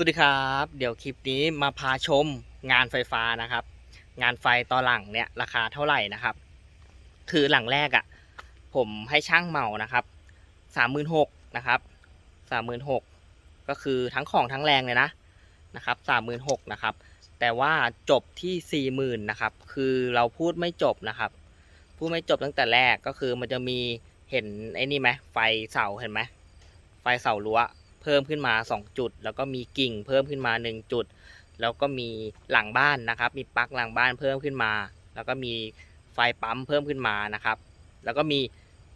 สวัสดีครับ เดี๋ยวคลิปนี้มาพาชมงานไฟฟ้านะครับ งานไฟต่อหลังเนี่ยราคาเท่าไหร่นะครับ คือหลังแรกอะ่ะ ผมให้ช่างเหมานะครับสามหมื่นหกนะครับสามหมื่นหกก็คือทั้งของทั้งแรงเลยนะนะครับสามหมื่นหกนะครับ แต่ว่าจบที่สี่หมื่นนะครับ คือเราพูดไม่จบนะครับ พูดไม่จบตั้งแต่แรกก็คือมันจะมีเห็นไอ้นี่ไหมไฟเสาเห็นไหมไฟเสารั้ว เพิ่มขึ้นมา 2 จุด แล้วก็มีกิ่งเพิ่มขึ้นมา 1 จุด แล้วก็มีหลังบ้านนะครับ มีปลั๊กหลังบ้านเพิ่มขึ้นมา แล้วก็มีไฟปั๊มเพิ่มขึ้นมานะครับ แล้วก็มี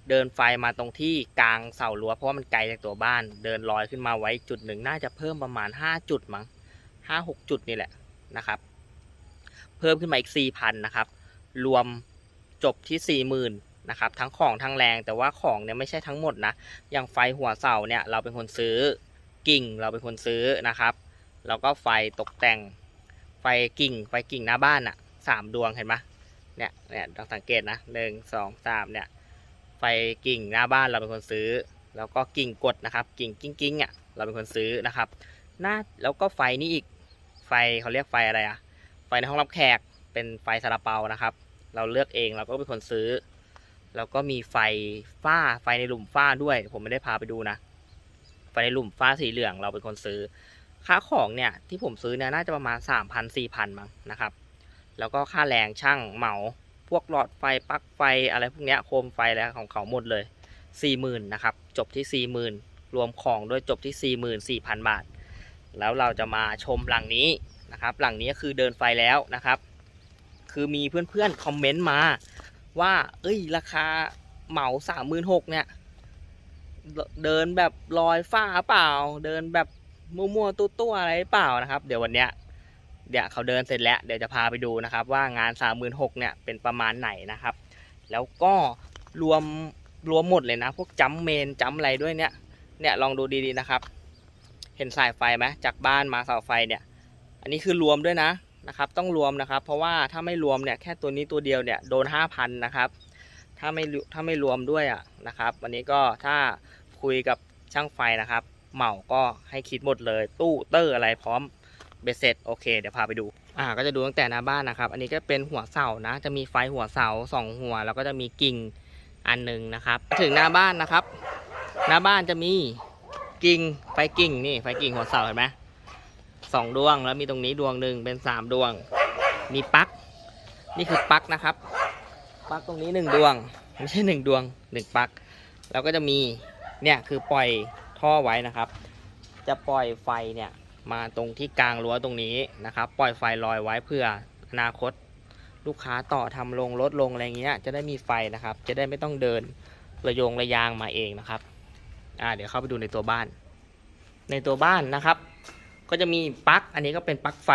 เดินไฟมาตรงที่กลางเสารั้วเพราะว่ามันไกลจากตัวบ้าน เดินลอยขึ้นมาไว้จุดหนึ่งน่าจะเพิ่มประมาณ 5 จุดมั้งห้าหกจุดนี่แหละนะครับ เพิ่มขึ้นมาอีก4,000นะครับ รวมจบที่40,000น นะครับทั้งของทั้งแรงแต่ว่าของเนี่ยไม่ใช่ทั้งหมดนะอย่างไฟหัวเสาเนี่ยเราเป็นคนซื้อกิ่งเราเป็นคนซื้อนะครับแล้วก็ไฟตกแต่งไฟกิ่ง ไฟกิ่งหน้าบ้านอะสามดวงเห็นไหมเนี่ยเนี่ยต้องสังเกตนะหนึ่งสองสามเนี่ยไฟกิ่งหน้าบ้านเราเป็นคนซื้อ แล้วก็กิ่งกดนะครับ กิ่งกิ้งกิ้งอะเราเป็นคนซื้อนะครับหน้าแล้วก็ไฟนี่อีกไฟเขาเรียกไฟอะไรอะไฟในห้องรับแขกเป็นไฟซาลาเปานะครับ เราเลือกเองเราก็เป็นคนซื้อ แล้วก็มีไฟฟ้าไฟในหลุมฟ้าด้วย ผมไม่ได้พาไปดูนะ ไฟในหลุมฟ้าสีเหลืองเราเป็นคนซื้อ ค่าของเนี่ยที่ผมซื้อเนี่ยน่าจะประมาณ 3 0 0 0 4 0 0 0มั้งนะครับ แล้วก็ค่าแรงช่างเหมา พวกหลอดไฟปลั๊กไฟอะไรพวกเนี้ยโคมไฟแล้วของเขาหมดเลย 40,000นะครับจบที่ 40,000 รวมของด้วยจบที่ 44,000 บาท แล้วเราจะมาชมหลังนี้นะครับ หลังนี้คือเดินไฟแล้วนะครับ คือมีเพื่อนๆคอมเมนต์มา ว่า เอ้ย ราคาเหมาสามหมื่นหกเนี่ย เดินแบบลอยฟ้าเปล่า เดินแบบมั่วๆตัว ๆ อะไรเปล่านะครับ เดี๋ยววันเนี้ยเดี๋ยวเขาเดินเสร็จแล้ว เดี๋ยวจะพาไปดูนะครับ ว่างานสามหมื่นหกเนี่ยเป็นประมาณไหนนะครับ แล้วก็รวมรวมหมดเลยนะ พวกจัมเมนจัมอะไรด้วยเนี่ย เนี่ยลองดูดีๆนะครับ เห็นสายไฟไหมจากบ้านมาเสาไฟเนี่ย อันนี้คือรวมด้วยนะ นะครับ ต้องรวมนะครับ เพราะว่าถ้าไม่รวมเนี่ยแค่ตัวนี้ตัวเดียวเนี่ยโดนห้าพันนะครับ ถ้าไม่ถ้าไม่รวมด้วยอะนะครับวันนี้ก็ถ้าคุยกับช่างไฟนะครับ เหมาก็ให้คิดหมดเลย ตู้เตอร์อะไรพร้อมเบสเซ็ตโอเคเดี๋ยวพาไปดูอ่าก็จะดูตั้งแต่หน้าบ้านนะครับ อันนี้ก็เป็นหัวเสานะ จะมีไฟหัวเสาสองหัว แล้วก็จะมีกิ่งอันหนึ่งนะครับ ถึงหน้าบ้านนะครับ หน้าบ้านจะมีกิ่งไฟกิ่งนี่ไฟกิ่งหัวเสาเห็นไหม สองดวง แล้วมีตรงนี้ดวงหนึ่งเป็นสามดวง มีปลั๊กนี่คือปลั๊กนะครับปลั๊กตรงนี้หนึ่งดวง ไม่ใช่หนึ่งดวงหนึ่งปลั๊กแล้วก็จะมีเนี่ยคือปล่อยท่อไว้นะครับ จะปล่อยไฟเนี่ยมาตรงที่กลางรั้วตรงนี้นะครับ ปล่อยไฟลอยไว้เพื่ออนาคตลูกค้าต่อทำลงรถลงอะไรเงี้ยจะได้มีไฟนะครับ จะได้ไม่ต้องเดินระยงระยางมาเองนะครับอ่าเดี๋ยวเข้าไปดูในตัวบ้าน ในตัวบ้านนะครับ ก็จะมีปลั๊กอันนี้ก็เป็นปลั๊กไฟ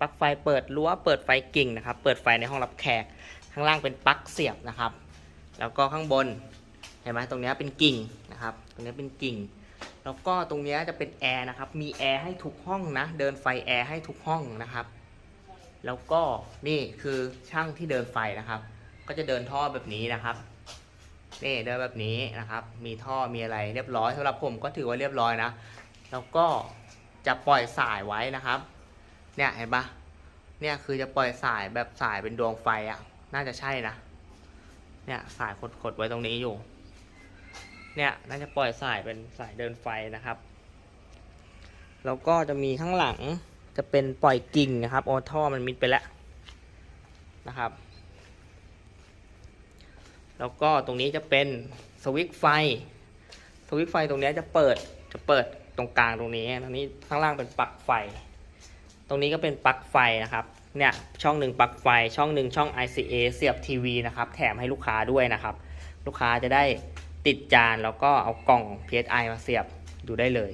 ปลั๊กไฟเปิดรั้วเปิดไฟกิ่งนะครับ เปิดไฟในห้องรับแขก ข้างล่างเป็นปลั๊กเสียบนะครับ แล้วก็ข้างบนเห็นไหมตรงนี้เป็นกิ่งนะครับ ตรงนี้เป็นกิ่ง แล้วก็ตรงนี้จะเป็นแอร์นะครับ มีแอร์ให้ทุกห้องนะ เดินไฟแอร์ให้ทุกห้องนะครับ แล้วก็นี่คือช่างที่เดินไฟนะครับ ก็จะเดินท่อแบบนี้นะครับนี่เดินแบบนี้นะครับ มีท่อมีอะไรเรียบร้อยสำหรับผมก็ถือว่าเรียบร้อยนะ แล้วก็ จะปล่อยสายไว้นะครับ เนี่ยเห็นปะเนี่ยคือจะปล่อยสายแบบสายเป็นดวงไฟอะ่ะ น่าจะใช่นะ เนี่ยสายขดๆไว้ตรงนี้อยู่ เนี่ยน่าจะปล่อยสายเป็นสายเดินไฟนะครับ แล้วก็จะมีข้างหลังจะเป็นปล่อยกิ่งนะครับโอท่อมันมิดไปแล้วนะครับ แล้วก็ตรงนี้จะเป็นสวิตช์ไฟ สวิตช์ไฟตรงนี้จะเปิดจะเปิด ตรงกลางตรงนี้ตรงนี้ข้างล่างเป็นปลั๊กไฟ ตรงนี้ก็เป็นปลั๊กไฟนะครับ เนี่ยช่องหนึ่งปลั๊กไฟ ช่องหนึ่งช่อง ICA เสียบทีวีนะครับ แถมให้ลูกค้าด้วยนะครับ ลูกค้าจะได้ติดจานแล้วก็เอากล่อง PSI มาเสียบดูได้เลย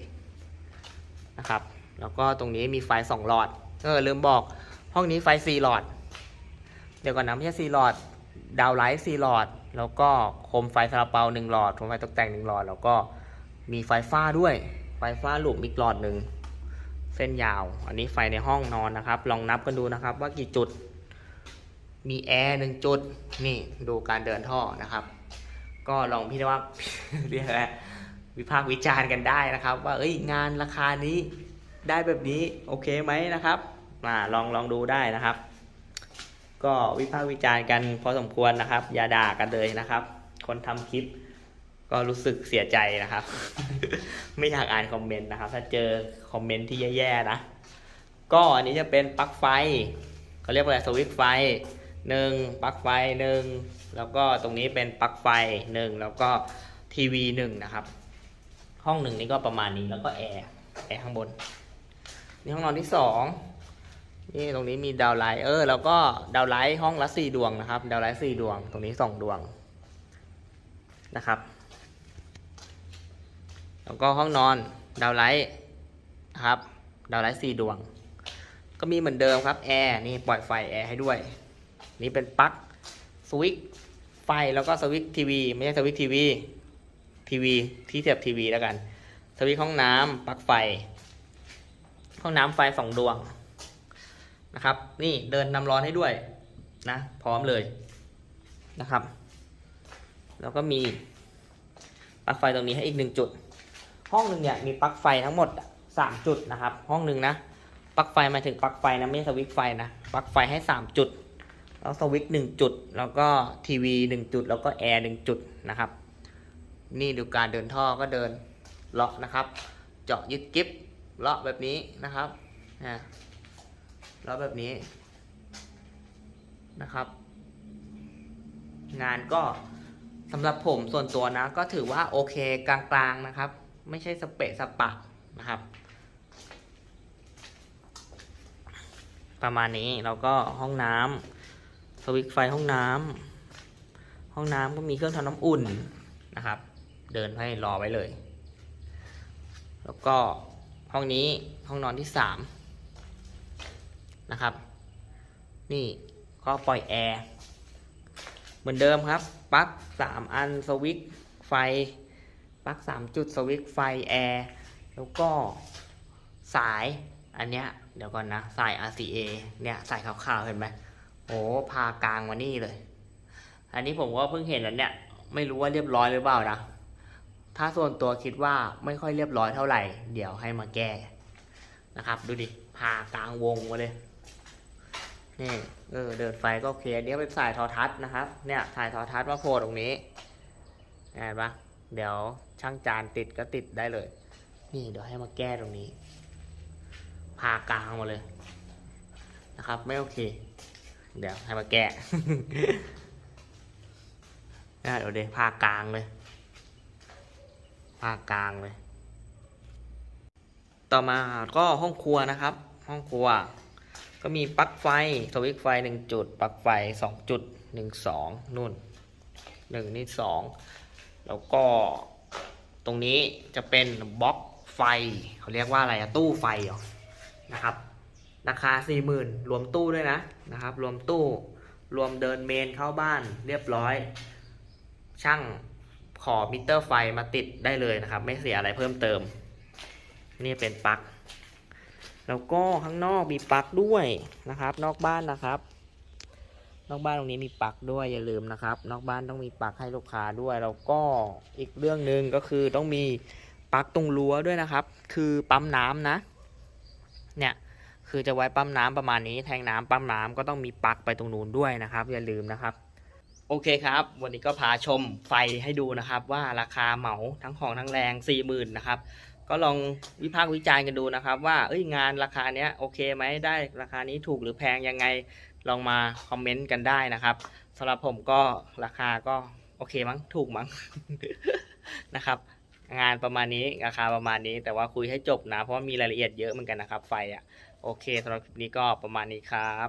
นะครับ แล้วก็ตรงนี้มีไฟ2หลอด เออลืมบอกห้องนี้ไฟ4หลอด เดี๋ยวก่อนนะไม่ใช่4หลอด ดาวไลท์4หลอด แล้วก็โคมไฟซาลาเปา1หลอดโคมไฟตกแต่ง1หลอด แล้วก็มีไฟฟ้าด้วย ไฟฟ้าลุมอีกหลอดหนึ่งเส้นยาว อันนี้ไฟในห้องนอนนะครับ ลองนับกันดูนะครับว่ากี่จุด มีแอร์หนึ่งจุด นี่ดูการเดินท่อนะครับ ก็ลองพี่ว่าเรียกอะไรวิพากษ์วิจารณ์กันได้นะครับ ว่าเอ้ยงานราคานี้ได้แบบนี้โอเคไหมนะครับมาลองลองดูได้นะครับ ก็วิพากษ์วิจารณ์กันพอสมควรนะครับ อย่าด่ากันเลยนะครับ คนทำคลิป ก็รู้สึกเสียใจนะครับ ไม่อยากอ่านคอมเมนต์นะครับ ถ้าเจอคอมเมนต์ที่แย่ๆนะ ก็อันนี้จะเป็นปลั๊กไฟเขาเรียกว่าอะไรสวิตช์ไฟหนึ่งปลั๊กไฟหนึ่งแล้วก็ตรงนี้เป็นปลั๊กไฟหนึ่งแล้วก็ทีวีหนึ่งนะครับ ห้องหนึ่งนี่ก็ประมาณนี้แล้วก็แอร์แอร์ข้างบนนี่ห้องนอนที่สองนี่ตรงนี้มีดาวไลท์เออแล้วก็ดาวไลท์ห้องละสี่ดวงนะครับ ดาวไลท์สี่ดวง ตรงนี้สองดวงนะครับ แล้วก็ห้องนอนดาวไลท์ครับดาวไลท์สี่ดวง ก็มีเหมือนเดิมครับแอร์นี่ปล่อยไฟแอร์ให้ด้วย นี่เป็นปลั๊กสวิตช์ไฟแล้วก็สวิตช์ทีวีไม่ใช่สวิตช์ทีวีทีวีที่เสียบทีวีแล้วกัน สวิตช์ห้องน้ำปลั๊กไฟ ห้องน้ำไฟสองดวงนะครับ นี่เดินน้ำร้อนให้ด้วยนะ พร้อมเลยนะครับ แล้วก็มีปลั๊กไฟตรงนี้ให้อีกหนึ่งจุด ห้องหนึ่งเนี่ยมีปลั๊กไฟทั้งหมดสามจุดนะครับ ห้องหนึ่งนะปลั๊กไฟหมายถึงปลั๊กไฟนะไม่ใช่สวิตไฟนะปลั๊กไฟให้สามจุด แล้วสวิตหนึ่งจุด แล้วก็ทีวีหนึ่งจุด แล้วก็แอร์หนึ่งจุดนะครับ นี่ดูการเดินท่อก็เดินเลาะนะครับ เจาะยึดกิ๊บเลาะแบบนี้นะครับนะเลาะแบบนี้นะครับ งานก็สำหรับผมส่วนตัวนะ ก็ถือว่าโอเคกลางๆนะครับ ไม่ใช่สเปะสปะนะครับ ประมาณนี้แล้วก็ห้องน้ำสวิตช์ไฟห้องน้ำห้องน้ำก็มีเครื่องทำน้ำอุ่นนะครับ เดินให้รอไว้เลย แล้วก็ห้องนี้ห้องนอนที่สามนะครับ นี่ก็ปล่อยแอร์เหมือนเดิมครับปลั๊กสามอันสวิตช์ไฟ ลั๊กสามจุดสวิตช์ไฟแอร์แล้วก็สายอันเนี้ยเดี๋ยวก่อนนะ สาย RCA เนี่ยสายขาวๆเห็นไหมโอ้พากลางมานี่เลย อันนี้ผมก็เพิ่งเห็นแล้วเนี่ยไม่รู้ว่าเรียบร้อยหรือเปล่านะ ถ้าส่วนตัวคิดว่าไม่ค่อยเรียบร้อยเท่าไหร่ เดี๋ยวให้มาแก้นะครับ ดูดิพากลางวงมาเลยนี่เออเดินไฟก็โอเคอันนี้เป็นสายทอทัศน์นะครับ เนี่ยสายทอทัศน์มาโผล่ตรงนี้เห็นปะ เดี๋ยวช่างจานติดก็ติดได้เลย นี่เดี๋ยวให้มาแก้ตรงนี้พากลางมาเลยนะครับ ไม่โอเค เดี๋ยวให้มาแก้อะเดี๋ยวเดี๋ยวพากลางเลยภากลางเลย ต่อมาก็ห้องครัวนะครับ ห้องครัว ก็มีปลั๊กไฟสวิตช์ไฟหนึ่งจุดปลั๊กไฟสองจุดหนึ่งสองนู่นหนึ่งนี่สอง แล้วก็ตรงนี้จะเป็นบล็อกไฟเขาเรียกว่าอะไรอะตู้ไฟเหรอนะครับ ราคาสี่หมื่นรวมตู้ด้วยนะนะครับ รวมตู้รวมเดินเมนเข้าบ้านเรียบร้อย ช่างขอมิเตอร์ไฟมาติดได้เลยนะครับ ไม่เสียอะไรเพิ่มเติม นี่เป็นปลั๊กแล้วก็ข้างนอกมีปลั๊กด้วยนะครับ นอกบ้านนะครับ นอกบ้านตรงนี้มีปักด้วยอย่าลืมนะครับ นอกบ้านต้องมีปักให้ลูกค้าด้วย แล้วก็อีกเรื่องหนึ่งก็คือต้องมีปักตรงรั้วด้วยนะครับ คือปั๊มน้ำนะ เนี่ยคือจะไว้ปั๊มน้ำประมาณนี้ แทงน้ำปั๊มน้ำก็ต้องมีปักไปตรงนู้นด้วยนะครับ อย่าลืมนะครับ โอเคครับ วันนี้ก็พาชมไฟให้ดูนะครับ ว่าราคาเหมาทั้งของทั้งแรง4ี่หมื่นนะครับก็ลองวิพากษ์วิจารณ์กันดูนะครับ ว่าเอ้ยงานราคาเนี้ยโอเคไหมได้ราคานี้ถูกหรือแพงยังไง ลองมาคอมเมนต์กันได้นะครับสำหรับผมก็ราคาก็โอเคมั้งถูกมั้งนะครับ งานประมาณนี้ราคาประมาณนี้ แต่ว่าคุยให้จบนะ เพราะว่ามีรายละเอียดเยอะเหมือนกันนะครับ ไฟอะโอเคสำหรับคลิปนี้ก็ประมาณนี้ครับ